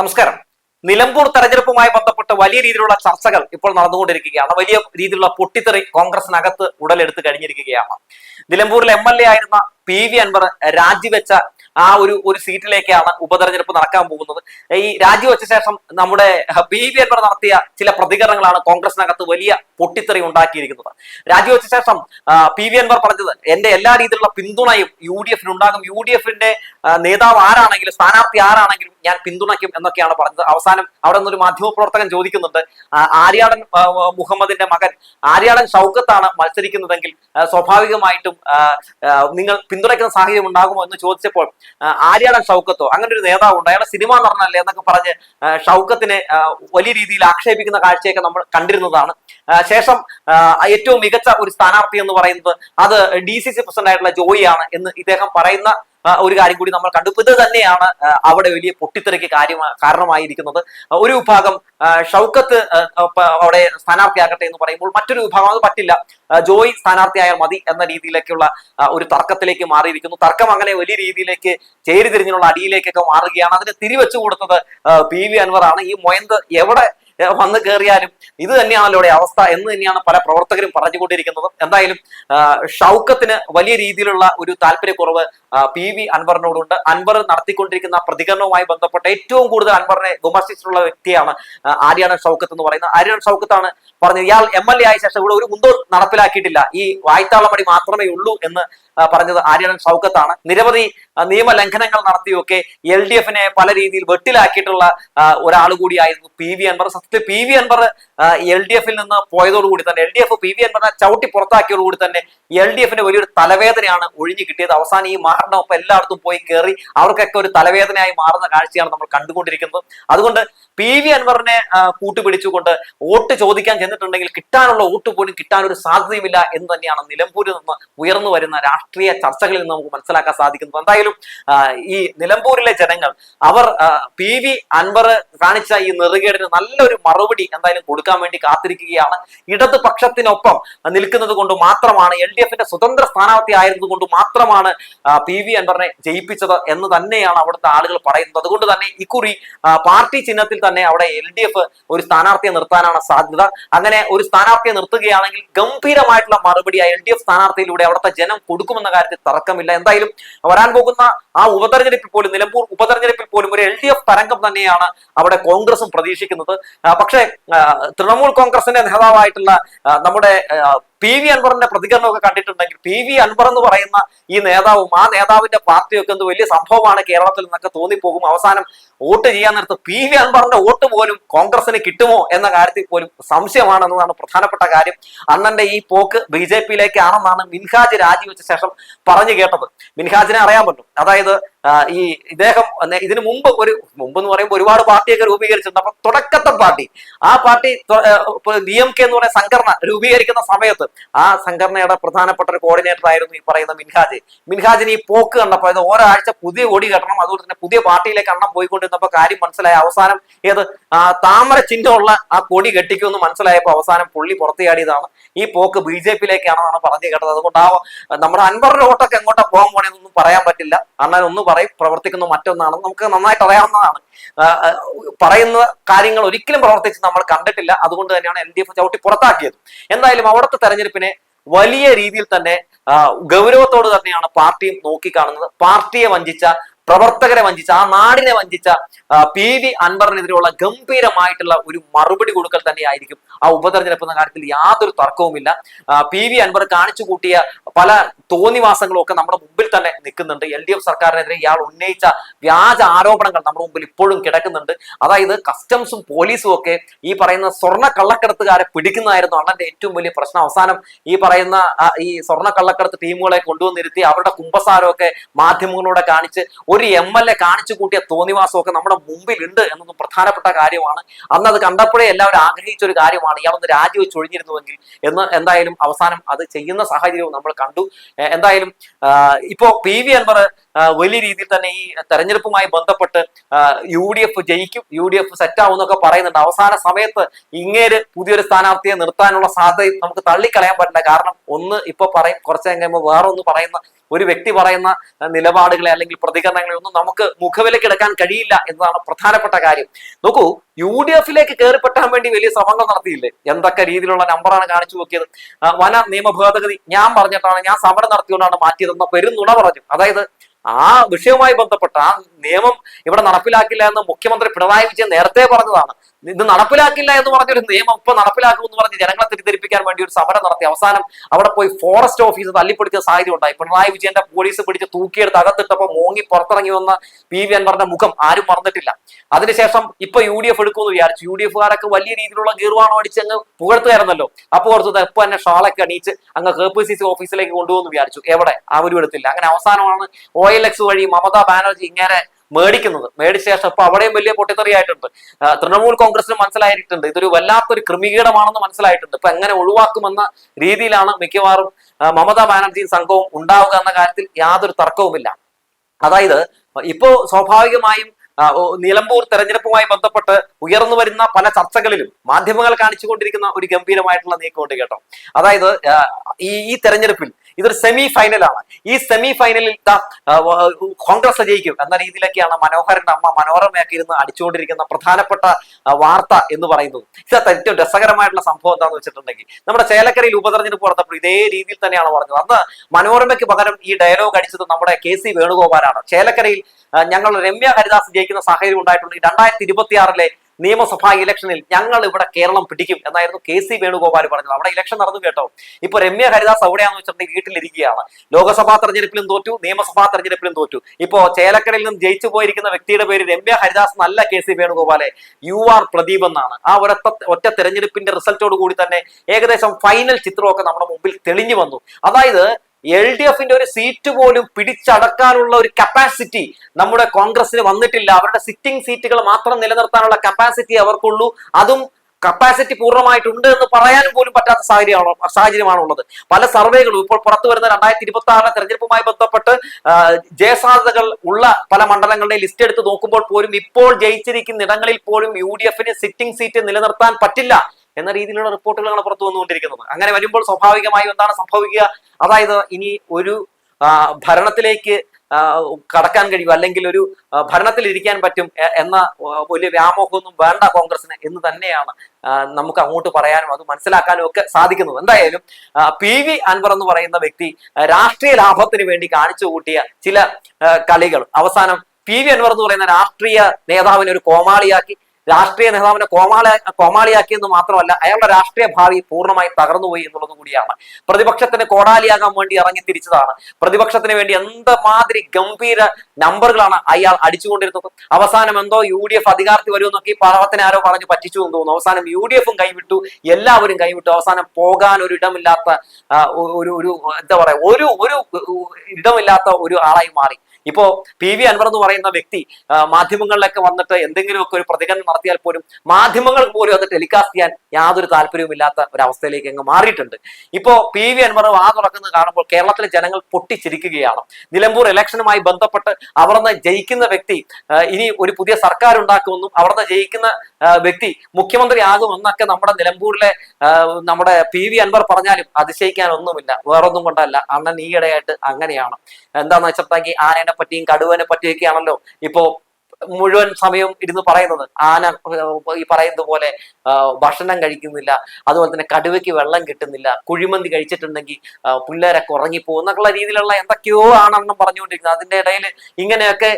നമസ്കാരം. നിലമ്പൂർ തെരഞ്ഞെടുപ്പുമായി ബന്ധപ്പെട്ട് വലിയ രീതിയിലുള്ള ചർച്ചകൾ ഇപ്പോൾ നടന്നുകൊണ്ടിരിക്കുകയാണ്. വലിയ രീതിയിലുള്ള പൊട്ടിത്തെറി കോൺഗ്രസിനകത്ത് ഉടലെടുത്ത് കഴിഞ്ഞിരിക്കുകയാണ്. നിലമ്പൂരിൽ എം എൽ എ ആയിരുന്ന പി വി അൻവർ രാജിവെച്ച ആ ഒരു ഒരു സീറ്റിലേക്കാണ് ഉപതെരഞ്ഞെടുപ്പ് നടക്കാൻ പോകുന്നത്. ഈ രാജിവെച്ച ശേഷം നമ്മുടെ പി വി അൻവർ നടത്തിയ ചില പ്രതികരണങ്ങളാണ് കോൺഗ്രസിനകത്ത് വലിയ പൊട്ടിത്തെറി ഉണ്ടാക്കിയിരിക്കുന്നത്. രാജിവെച്ച ശേഷം പി വി അൻവർ പറഞ്ഞത് എന്റെ എല്ലാ രീതിയിലുള്ള പിന്തുണയും യു ഡി എഫിന് ഉണ്ടാകും. യു ഡി എഫിന്റെ നേതാവ് ആരാണെങ്കിലും സ്ഥാനാർത്ഥി ആരാണെങ്കിലും ഞാൻ പിന്തുണയ്ക്കും എന്നൊക്കെയാണ് പറഞ്ഞത്. അവസാനം അവിടെ നിന്നൊരു മാധ്യമപ്രവർത്തകൻ ചോദിക്കുന്നുണ്ട് ആര്യാടൻ മുഹമ്മദിന്റെ മകൻ ആര്യാടൻ ഷൗക്കത്താണ് മത്സരിക്കുന്നതെങ്കിൽ സ്വാഭാവികമായിട്ടും നിങ്ങൾ പിന്തുണയ്ക്കുന്ന സാഹചര്യം ഉണ്ടാകുമോ എന്ന് ചോദിച്ചപ്പോൾ ആര്യാടൻ ഷൗക്കത്തോ അങ്ങനെ ഒരു നേതാവ് ഉണ്ട്. അയാളെ സിനിമ നടനല്ലേ എന്നൊക്കെ പറഞ്ഞ് ഷൗക്കത്തിനെ വലിയ രീതിയിൽ ആക്ഷേപിക്കുന്ന കാഴ്ചയൊക്കെ നമ്മൾ കണ്ടിരുന്നതാണ്. ശേഷം ഏറ്റവും മികച്ച ഒരു സ്ഥാനാർത്ഥി എന്ന് പറയുന്നത് അത് ഡി സി സി പ്രസിഡന്റ് ആയിട്ടുള്ള ജോയിയാണ് എന്ന് ഇദ്ദേഹം പറയുന്ന ഒരു കാര്യം കൂടി നമ്മൾ കണ്ടു. ഇത് തന്നെയാണ് അവിടെ വലിയ പൊട്ടിത്തെറിക്ക് കാര്യം കാരണമായിരിക്കുന്നത്. ഒരു വിഭാഗം ഷൗക്കത്ത് അവിടെ സ്ഥാനാർത്ഥിയാകട്ടെ എന്ന് പറയുമ്പോൾ മറ്റൊരു വിഭാഗം അത് പറ്റില്ല. ജോയ് സ്ഥാനാർത്ഥിയായാൽ മതി എന്ന രീതിയിലേക്കുള്ള ഒരു തർക്കത്തിലേക്ക് മാറിയിരിക്കുന്നു. തർക്കം അങ്ങനെ വലിയ രീതിയിലേക്ക് ചേരിതിരിഞ്ഞുള്ള അടിയിലേക്കൊക്കെ മാറുകയാണ്. അതിന് തിരിവെച്ചു കൊടുത്തത് പി വി അൻവർ ആണ് ഈ മൊയന്ത് എവിടെ വന്നു കയറിയാലും ഇത് തന്നെയാണല്ലോ ഇവിടെ അവസ്ഥ എന്ന് തന്നെയാണ് പല പ്രവർത്തകരും പറഞ്ഞുകൊണ്ടിരിക്കുന്നത്. എന്തായാലും ഷൗക്കത്തിന് വലിയ രീതിയിലുള്ള ഒരു താല്പര്യക്കുറവ് പി വി അൻവറിനോടുണ്ട്. അൻവർ നടത്തിക്കൊണ്ടിരിക്കുന്ന പ്രതികരണവുമായി ബന്ധപ്പെട്ട് ഏറ്റവും കൂടുതൽ അൻവറിനെ വിമർശിച്ചിട്ടുള്ള വ്യക്തിയാണ് ആര്യാണൻ ഷൗക്കത്ത് എന്ന് പറയുന്നത്. ആര്യൻ ഷൗക്കത്താണ് പറഞ്ഞത്? ഇയാൾ എം എൽ എ ആയ ശേഷം ഇവിടെ ഒരു മുന്തോ നടപ്പിലാക്കിയിട്ടില്ല. ഈ വായ്ത്താളമടി മാത്രമേ ഉള്ളൂ എന്ന് പറഞ്ഞത് ആര്യാണൻ ഷൗക്കത്താണ്. നിരവധി നിയമലംഘനങ്ങൾ നടത്തിയൊക്കെ എൽ ഡി എഫിനെ പല രീതിയിൽ വെട്ടിലാക്കിയിട്ടുള്ള ഒരാൾ കൂടിയായിരുന്നു പി വി അൻവർ. സത്യത്തിൽ P V Anvar L D എഫിൽ നിന്ന് പോയതോടുകൂടി തന്നെ L D F P V അൻവറിനെ ചവിട്ടി പുറത്താക്കിയതോടുകൂടി തന്നെ എൽ ഡി എഫിന് വലിയൊരു തലവേദനയാണ് ഒഴിഞ്ഞു കിട്ടിയത്. അവസാനം ഈ മാരണമൊപ്പം എല്ലായിടത്തും പോയി കയറി അവർക്കൊക്കെ ഒരു തലവേദനയായി മാറുന്ന കാഴ്ചയാണ് നമ്മൾ കണ്ടുകൊണ്ടിരിക്കുന്നത്. അതുകൊണ്ട് പി വി അൻവറിനെ കൂട്ടുപിടിച്ചുകൊണ്ട് വോട്ട് ചോദിക്കാൻ ചെന്നിട്ടുണ്ടെങ്കിൽ കിട്ടാനുള്ള വോട്ട് പോലും കിട്ടാൻ ഒരു സാധ്യതയുമില്ല എന്ന് തന്നെയാണ് നിലമ്പൂരിൽ നിന്ന് ഉയർന്നു വരുന്ന രാഷ്ട്രീയ ചർച്ചകളിൽ നിന്ന് നമുക്ക് മനസ്സിലാക്കാൻ സാധിക്കുന്നത്. എന്തായാലും ഈ നിലമ്പൂരിലെ ജനങ്ങൾ അവർ പി വി അൻവർ കാണിച്ച ഈ നെറുകേടിന് നല്ലൊരു മറുപടി എന്തായാലും കൊടുക്കാൻ വേണ്ടി കാത്തിരിക്കുകയാണ്. ഇടതുപക്ഷത്തിനൊപ്പം നിൽക്കുന്നത് കൊണ്ട് മാത്രമാണ് എൽ ഡി എഫിന്റെ സ്വതന്ത്ര സ്ഥാനാർത്ഥി ആയിരുന്നത് കൊണ്ട് മാത്രമാണ് പി വി അൻവറിനെ ജയിപ്പിച്ചത് എന്ന് തന്നെയാണ് അവിടുത്തെ ആളുകൾ പറയുന്നത്. അതുകൊണ്ട് തന്നെ ഇക്കുറി പാർട്ടി ചിഹ്നത്തിൽ തന്നെ അവിടെ എൽ ഡി എഫ് ഒരു സ്ഥാനാർത്ഥിയെ നിർത്താനാണ് സാധ്യത. അങ്ങനെ ഒരു സ്ഥാനാർത്ഥിയെ നിർത്തുകയാണെങ്കിൽ ഗംഭീരമായിട്ടുള്ള മറുപടി ആ എൽ ഡി എഫ് സ്ഥാനാർത്ഥിയിലൂടെ അവിടുത്തെ ജനം കൊടുക്കുമെന്ന കാര്യത്തിൽ തർക്കമില്ല. എന്തായാലും വരാൻ പോകുന്ന ആ ഉപതെരഞ്ഞെടുപ്പിൽ പോലും നിലമ്പൂർ ഉപതെരഞ്ഞെടുപ്പിൽ പോലും ഒരു എൽ ഡി എഫ് തരംഗം തന്നെയാണ് അവിടെ കോൺഗ്രസും പ്രതീക്ഷിക്കുന്നത്. പക്ഷേ തൃണമൂൽ കോൺഗ്രസിന്റെ നേതാവായിട്ടുള്ള നമ്മുടെ പി വി അൻവറിന്റെ പ്രതികരണമൊക്കെ കണ്ടിട്ടുണ്ടെങ്കിൽ പി വി അൻവർ എന്ന് പറയുന്ന ഈ നേതാവും ആ നേതാവിന്റെ പാർട്ടിയൊക്കെ എന്ത് വലിയ സംഭവമാണ് കേരളത്തിൽ നിന്നൊക്കെ തോന്നിപ്പോകും. അവസാനം വോട്ട് ചെയ്യാൻ നേരത്ത് പി വി അൻവറിന്റെ വോട്ട് പോലും കോൺഗ്രസിന് കിട്ടുമോ എന്ന കാര്യത്തിൽ പോലും സംശയമാണെന്നതാണ് പ്രധാനപ്പെട്ട കാര്യം. അണ്ണന്റെ ഈ പോക്ക് ബി ജെ പിയിലേക്കാണെന്നാണ് മിൻഹാജ് രാജിവെച്ച ശേഷം പറഞ്ഞു കേട്ടത്. മിൻഹാജിനെ അറിയാൻ പറ്റും. അതായത് ഈ ഇദ്ദേഹം ഇതിനു മുമ്പ് ഒരു മുമ്പ് എന്ന് പറയുമ്പോൾ ഒരുപാട് പാർട്ടിയൊക്കെ രൂപീകരിച്ചിട്ടുണ്ട്. അപ്പൊ തുടക്കത്തെ പാർട്ടി ആ പാർട്ടി ഡി എം കെ എന്ന് പറയുന്ന സംഘടന രൂപീകരിക്കുന്ന സമയത്ത് ആ സംഘടനയുടെ പ്രധാനപ്പെട്ട ഒരു കോർഡിനേറ്റർ ആയിരുന്നു ഈ പറയുന്ന മിൻഹാജ്. മിൻഹാജിന് ഈ പോക്ക് കണ്ടപ്പോൾ ഇത് ഒരാഴ്ച പുതിയ ഓടി കെട്ടണം അതുപോലെ തന്നെ പുതിയ പാർട്ടിയിലേക്ക് എണ്ണം പോയിക്കൊണ്ടിരുന്നപ്പോൾ കാര്യം മനസ്സിലായ. അവസാനം ഏത് താമര ചിഹ്നമുള്ള ആ കൊടി കെട്ടിക്കുമെന്ന് മനസ്സിലായപ്പോൾ അവസാനം പുള്ളി പുറത്തിയാടിയതാണ് ഈ പോക്ക് ബി ജെ പിയിലേക്കാണെന്നാണ് പറഞ്ഞു കേട്ടത്. അതുകൊണ്ട് ആ നമ്മുടെ അൻപറിന്റെ വോട്ടൊക്കെ എങ്ങോട്ടാ പോകാൻ പോണെന്നൊന്നും പറയാൻ പറ്റില്ല. അണ്ണൻ ഒന്ന് പറയും പ്രവർത്തിക്കുന്ന മറ്റൊന്നാണ്. നമുക്ക് നന്നായിട്ട് അറിയാവുന്നതാണ്. പറയുന്ന കാര്യങ്ങൾ ഒരിക്കലും പ്രവർത്തിച്ച് നമ്മൾ കണ്ടിട്ടില്ല. അതുകൊണ്ട് തന്നെയാണ് എൽ ഡി എഫ് ചവിട്ടി പുറത്താക്കിയത്. എന്തായാലും അവിടുത്തെ തെരഞ്ഞെടുപ്പിനെ വലിയ രീതിയിൽ തന്നെ ഗൗരവത്തോട് തന്നെയാണ് പാർട്ടിയും നോക്കിക്കാണുന്നത്. പാർട്ടിയെ വഞ്ചിച്ച പ്രവർത്തകരെ വഞ്ചിച്ച ആ നാടിനെ വഞ്ചിച്ച പി വി അൻവറിനെതിരെയുള്ള ഗംഭീരമായിട്ടുള്ള ഒരു മറുപടി കൊടുക്കൽ തന്നെയായിരിക്കും ആ ഉപതെരഞ്ഞെടുപ്പ് എന്ന കാര്യത്തിൽ യാതൊരു തർക്കവുമില്ല. പി വി അൻവർ കാണിച്ചു കൂട്ടിയ പല തോന്നിവാസങ്ങളും ഒക്കെ നമ്മുടെ മുമ്പിൽ തന്നെ നിൽക്കുന്നുണ്ട്. എൽ ഡി എഫ് സർക്കാരിനെതിരെ ഇയാൾ ഉന്നയിച്ച വ്യാജ ആരോപണങ്ങൾ നമ്മുടെ മുമ്പിൽ ഇപ്പോഴും കിടക്കുന്നുണ്ട്. അതായത് കസ്റ്റംസും പോലീസും ഒക്കെ ഈ പറയുന്ന സ്വർണ കള്ളക്കടത്തുകാരെ പിടിക്കുന്നതായിരുന്നു അണ്ണന്റെ ഏറ്റവും വലിയ പ്രശ്നം. അവസാനം ഈ പറയുന്ന ഈ സ്വർണ കള്ളക്കടത്ത് ടീമുകളെ കൊണ്ടുവന്നിരുത്തി അവരുടെ കുമ്പസാരമൊക്കെ മാധ്യമങ്ങളിലൂടെ കാണിച്ച് ഒരു എം എൽ എ കാണിച്ചു കൂട്ടിയ തോന്നിവാസമൊക്കെ നമ്മുടെ മുമ്പിൽ ഉണ്ട് എന്നതും പ്രധാനപ്പെട്ട കാര്യമാണ്. അന്ന് അത് കണ്ടപ്പോഴേ എല്ലാവരും ആഗ്രഹിച്ച ഒരു കാര്യമാണ്. ഇയാളൊന്ന് രാജിവെച്ച് ഒഴിഞ്ഞിരുന്നുവെങ്കിൽ എന്ന് എന്തായാലും അവസാനം അത് ചെയ്യുന്ന സാഹചര്യവും നമ്മൾ കണ്ടു. എന്തായാലും ഇപ്പോ പി വി അൻവർ വലിയ രീതിയിൽ തന്നെ ഈ തെരഞ്ഞെടുപ്പുമായി ബന്ധപ്പെട്ട് യു ഡി എഫ് ജയിക്കും യു ഡി എഫ് സെറ്റ് ആവും എന്നൊക്കെ പറയുന്നുണ്ട്. അവസാന സമയത്ത് ഇങ്ങേര് പുതിയൊരു സ്ഥാനാർത്ഥിയെ നിർത്താനുള്ള സാധ്യത നമുക്ക് തള്ളിക്കളയാൻ പറ്റില്ല. കാരണം ഒന്ന് ഇപ്പൊ പറയും കുറച്ച് കഴിയുമ്പോൾ വേറെ ഒന്ന് പറയുന്ന ഒരു വ്യക്തി പറയുന്ന നിലപാടുകളെ അല്ലെങ്കിൽ പ്രതികരണങ്ങളെ മണ്ഡലങ്ങളിലൊന്നും നമുക്ക് മുഖവിലേക്ക് എടുക്കാൻ കഴിയില്ല എന്നതാണ് പ്രധാനപ്പെട്ട കാര്യം. നോക്കൂ യു ഡി എഫിലേക്ക് കയറിപ്പെട്ടാൻ വേണ്ടി വലിയ ശ്രമങ്ങൾ നടത്തിയില്ലേ? എന്തൊക്കെ രീതിയിലുള്ള നമ്പറാണ് കാണിച്ചു നോക്കിയത്? വന നിയമ ഭേദഗതി ഞാൻ പറഞ്ഞിട്ടാണ് ഞാൻ സമരം നടത്തിയോണ്ടാണ് മാറ്റിയതെന്ന പെരും നുണ പറഞ്ഞു. അതായത് ആ വിഷയവുമായി ബന്ധപ്പെട്ട ആ നിയമം ഇവിടെ നടപ്പിലാക്കില്ല എന്ന് മുഖ്യമന്ത്രി പിണറായി വിജയൻ നേരത്തെ പറഞ്ഞതാണ്. ഇത് നടപ്പിലാക്കില്ല എന്ന് പറഞ്ഞ ഒരു നിയമം ഇപ്പൊ നടപ്പിലാക്കും എന്ന് പറഞ്ഞ് ജനങ്ങളെ തെറ്റിദ്ധരിപ്പിക്കാൻ വേണ്ടി ഒരു സമരം നടത്തി. അവസാനം അവിടെ പോയി ഫോറസ്റ്റ് ഓഫീസ് തല്ലിപ്പിടിച്ച സാഹചര്യം ഉണ്ടായി. പിണറായി വിജയന്റെ പോലീസ് പിടിച്ച് തൂക്കിയെടുത്ത് അകത്തിട്ടപ്പോ മോങ്ങി പുറത്തിറങ്ങി വന്ന പി വി അൻവറിന്റെ മുഖം ആരും മറന്നിട്ടില്ല. അതിനുശേഷം ഇപ്പൊ യു ഡി എഫ് എടുക്കുമെന്ന് വിചാരിച്ചു. യു ഡി എഫുകാരൊക്കെ വലിയ രീതിയിലുള്ള ഗീർവാണോ അടിച്ച് അങ്ങ് പുകഴ്ത്തുകയായിരുന്നല്ലോ. അപ്പോൾ ഓർത്തത് ഇപ്പൊ തന്നെ ഷാളൊക്കെ അണിയിച്ച് അങ്ങ് കെ പി സി സി ഓഫീസിലേക്ക് കൊണ്ടുപോകുന്നു വിചാരിച്ചു. എവിടെ? അവരും എടുത്തില്ല അങ്ങനെ അവസാനമാണ് ഒ എൽ എക്സ് വഴി മമതാ ബാനർജി ഇങ്ങനെ മേടിക്കുന്നത്. മേടിച്ച ശേഷം ഇപ്പൊ അവിടെയും വലിയ പൊട്ടിത്തെറിയായിട്ടുണ്ട് തൃണമൂൽ കോൺഗ്രസിന് മനസ്സിലായിട്ടുണ്ട്. ഇതൊരു വല്ലാത്തൊരു ക്രിമികീടമാണെന്ന് മനസ്സിലായിട്ടുണ്ട്. ഇപ്പൊ എങ്ങനെ ഒഴിവാക്കുമെന്ന രീതിയിലാണ് മിക്കവാറും മമതാ ബാനർജിയും സംഘവും ഉണ്ടാവുക എന്ന കാര്യത്തിൽ യാതൊരു തർക്കവുമില്ല. അതായത് ഇപ്പോ സ്വാഭാവികമായും നിലമ്പൂർ തെരഞ്ഞെടുപ്പുമായി ബന്ധപ്പെട്ട് ഉയർന്നു വരുന്ന പല ചർച്ചകളിലും മാധ്യമങ്ങൾ കാണിച്ചുകൊണ്ടിരിക്കുന്ന ഒരു ഗംഭീരമായിട്ടുള്ള നീക്കമുണ്ട് കേട്ടോ. അതായത് ഈ ഈ തെരഞ്ഞെടുപ്പിൽ ഇതൊരു സെമി ഫൈനലാണ് ഈ സെമി ഫൈനലിൽ കോൺഗ്രസ് ജയിക്കും. എന്ന രീതിയിലൊക്കെയാണ് മനോഹരന്റെ അമ്മ മനോരമയൊക്കെ ഇരുന്ന് അടിച്ചുകൊണ്ടിരിക്കുന്ന പ്രധാനപ്പെട്ട വാർത്ത എന്ന് പറയുന്നത്. ഇത് ഏറ്റവും രസകരമായിട്ടുള്ള സംഭവം എന്താണെന്ന് വെച്ചിട്ടുണ്ടെങ്കിൽ നമ്മുടെ ചേലക്കരയിൽ ഉപതെരഞ്ഞെടുപ്പ് നടന്നപ്പോൾ ഇതേ രീതിയിൽ തന്നെയാണ് പറഞ്ഞത്. അന്ന് മനോരമയ്ക്ക് പകരം ഈ ഡയലോഗ് അടിച്ചത് നമ്മുടെ കെ സി വേണുഗോപാലാണ്. ചേലക്കരയിൽ ഞങ്ങൾ രമ്യ ഹരിദാസ് ജയിക്കുന്ന സാഹചര്യം ഉണ്ടായിട്ടുണ്ട്. രണ്ടായിരത്തി ഇരുപത്തി ആറിലെ നിയമസഭാ ഇലക്ഷനിൽ ഞങ്ങൾ ഇവിടെ കേരളം പിടിക്കും എന്നായിരുന്നു കെ സി വേണുഗോപാൽ പറഞ്ഞത്. അവിടെ ഇലക്ഷൻ നടന്നു കേട്ടോ. ഇപ്പൊ രമ്യ ഹരിദാസ് എവിടെയാണെന്ന് വെച്ചിട്ടുണ്ടെങ്കിൽ വീട്ടിലിരിക്കുകയാണ്. ലോക്സഭാ തെരഞ്ഞെടുപ്പിലും തോറ്റു നിയമസഭാ തെരഞ്ഞെടുപ്പിലും തോറ്റു. ഇപ്പോ ചേലക്കരയിൽ നിന്ന് ജയിച്ചു പോയിരിക്കുന്ന വ്യക്തിയുടെ പേര് രമ്യ ഹരിദാസ് നല്ല കെ സി വേണുഗോപാലെ. യു ആർ പ്രദീപ് എന്നാണ്. ആ ഒരൊറ്റ ഒറ്റ തെരഞ്ഞെടുപ്പിന്റെ റിസൾട്ടോട് കൂടി തന്നെ ഏകദേശം ഫൈനൽ ചിത്രമൊക്കെ നമ്മുടെ മുമ്പിൽ തെളിഞ്ഞു വന്നു. അതായത് എൽ ഡി എഫിന്റെ ഒരു സീറ്റ് പോലും പിടിച്ചടക്കാനുള്ള ഒരു കപ്പാസിറ്റി നമ്മുടെ കോൺഗ്രസിന് വന്നിട്ടില്ല. അവരുടെ സിറ്റിംഗ് സീറ്റുകൾ മാത്രം നിലനിർത്താനുള്ള കപ്പാസിറ്റി അവർക്കുള്ളൂ. അതും കപ്പാസിറ്റി പൂർണമായിട്ടുണ്ട് എന്ന് പറയാനും പോലും പറ്റാത്ത സാഹചര്യമാണ് ഉള്ളത് പല സർവേകളും ഇപ്പോൾ പുറത്തു വരുന്ന രണ്ടായിരത്തി ഇരുപത്തി ആറിലെ തെരഞ്ഞെടുപ്പുമായി ബന്ധപ്പെട്ട് ജയസാധ്യതകൾ ഉള്ള പല മണ്ഡലങ്ങളുടെ ലിസ്റ്റ് എടുത്ത് നോക്കുമ്പോൾ പോലും ഇപ്പോൾ ജയിച്ചിരിക്കുന്ന ഇടങ്ങളിൽ പോലും യു ഡി എഫിന് സിറ്റിംഗ് സീറ്റ് നിലനിർത്താൻ പറ്റില്ല. എന്ന രീതിയിലുള്ള റിപ്പോർട്ടുകളാണ് പുറത്തു വന്നുകൊണ്ടിരിക്കുന്നത്. അങ്ങനെ വരുമ്പോൾ സ്വാഭാവികമായും എന്താണ് സംഭവിക്കുക? അതായത് ഇനി ഒരു ഭരണത്തിലേക്ക് കടക്കാൻ കഴിയും അല്ലെങ്കിൽ ഒരു ഭരണത്തിൽ ഇരിക്കാൻ പറ്റും എന്ന വലിയ വ്യാമോഹമൊന്നും വേണ്ട കോൺഗ്രസിന് എന്ന് തന്നെയാണ് നമുക്ക് അങ്ങോട്ട് പറയാനും അത് മനസ്സിലാക്കാനും ഒക്കെ സാധിക്കുന്നത്. എന്തായാലും പി വി അൻവർ എന്ന് പറയുന്ന വ്യക്തി രാഷ്ട്രീയ ലാഭത്തിന് വേണ്ടി കാണിച്ചു കൂട്ടിയ ചില കളികൾ. അവസാനം പി വി അൻവർ എന്ന് പറയുന്ന രാഷ്ട്രീയ നേതാവിനെ ഒരു കോമാളിയാക്കി രാഷ്ട്രീയ നേതാവിനെ കോമാള കോമാളിയാക്കിയെന്ന് മാത്രമല്ല അയാളുടെ രാഷ്ട്രീയ ഭാവി പൂർണമായി തകർന്നുപോയി എന്നുള്ളത് കൂടിയാണ്. പ്രതിപക്ഷത്തിന് കോടാലിയാകാൻ വേണ്ടി ഇറങ്ങി തിരിച്ചതാണ്. പ്രതിപക്ഷത്തിന് വേണ്ടി എന്തമാതിരി ഗംഭീര നമ്പറുകളാണ് അയാൾ അടിച്ചുകൊണ്ടിരുന്നത്. അവസാനം എന്തോ യു ഡി എഫ് അധികാരത്തിൽ വരുമെന്നൊക്കെ ഈ പാർവത്തിന് ആരോ പറഞ്ഞു പറ്റിച്ചു എന്ന് തോന്നുന്നു. അവസാനം യു ഡി എഫും കൈവിട്ടു. എല്ലാവരും കൈവിട്ടു. അവസാനം പോകാൻ ഒരു ഇടമില്ലാത്ത ഒരു ഒരു എന്താ പറയാ ഒരു ഒരു ഇടമില്ലാത്ത ഒരു ആളായി മാറി. ഇപ്പോ പി വി അൻവർ എന്ന് പറയുന്ന വ്യക്തി മാധ്യമങ്ങളിലൊക്കെ വന്നിട്ട് എന്തെങ്കിലുമൊക്കെ ഒരു പ്രതികരണം നടത്തിയാൽ പോലും മാധ്യമങ്ങൾ പോലും അത് ടെലികാസ്റ്റ് ചെയ്യാൻ യാതൊരു താല്പര്യവുമില്ലാത്ത ഒരു അവസ്ഥയിലേക്ക് അങ്ങ് മാറിയിട്ടുണ്ട്. ഇപ്പോ പി വി അൻവർ ആ തുറക്കുന്നത് കാണുമ്പോൾ കേരളത്തിലെ ജനങ്ങൾ പൊട്ടിച്ചിരിക്കുകയാണ്. നിലമ്പൂർ ഇലക്ഷനുമായി ബന്ധപ്പെട്ട് അവിടുന്ന് ജയിക്കുന്ന വ്യക്തി ഇനി ഒരു പുതിയ സർക്കാർ ഉണ്ടാക്കുമെന്നും അവിടുന്ന് ജയിക്കുന്ന വ്യക്തി മുഖ്യമന്ത്രി ആകുമെന്നൊക്കെ നമ്മുടെ നിലമ്പൂരിലെ നമ്മുടെ പി വി അൻവർ പറഞ്ഞാലും അതിശയിക്കാൻ ഒന്നുമില്ല വേറൊന്നും കൊണ്ടല്ല. അണ്ണൻ ഈയിടെയായിട്ട് അങ്ങനെയാണ്. എന്താന്ന് വെച്ചിട്ടുണ്ടെങ്കിൽ ആനേനെ പറ്റിയും കടുവനെ പറ്റിയൊക്കെയാണല്ലോ. ഇപ്പോ മുഴുവൻ സമയം ഇരുന്ന് പറയുന്നത്. ആന ഈ പറയുന്നത് പോലെ ഭക്ഷണം കഴിക്കുന്നില്ല. അതുപോലെ തന്നെ കടുവയ്ക്ക് വെള്ളം കിട്ടുന്നില്ല. കുഴിമന്തി കഴിച്ചിട്ടുണ്ടെങ്കിൽ പിള്ളേരൊക്കെ ഉറങ്ങിപ്പോകും എന്നൊക്കെയുള്ള രീതിയിലുള്ള എന്തൊക്കെയോ ആണെന്നും പറഞ്ഞുകൊണ്ടിരിക്കുന്നത്. അതിന്റെ ഇടയിൽ ഇങ്ങനെയൊക്കെ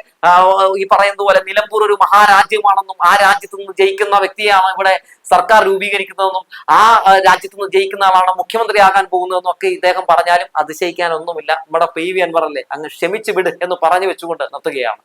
ഈ പറയുന്നത് പോലെ നിലമ്പൂർ ഒരു മഹാരാജ്യമാണെന്നും ആ രാജ്യത്ത് നിന്ന് ജയിക്കുന്ന വ്യക്തിയാണ് ഇവിടെ സർക്കാർ രൂപീകരിക്കുന്നതെന്നും ആ രാജ്യത്ത് നിന്ന് ജയിക്കുന്ന ആളാണ് മുഖ്യമന്ത്രിയാകാൻ പോകുന്നതെന്നും ഒക്കെ ഇദ്ദേഹം പറഞ്ഞാലും അതിശയിക്കാനൊന്നുമില്ല. നമ്മുടെ പി വി അൻവർ അല്ലേ അങ്ങ് ക്ഷമിച്ചു വിട് എന്ന് പറഞ്ഞു വെച്ചുകൊണ്ട് നിർത്തുകയാണ്.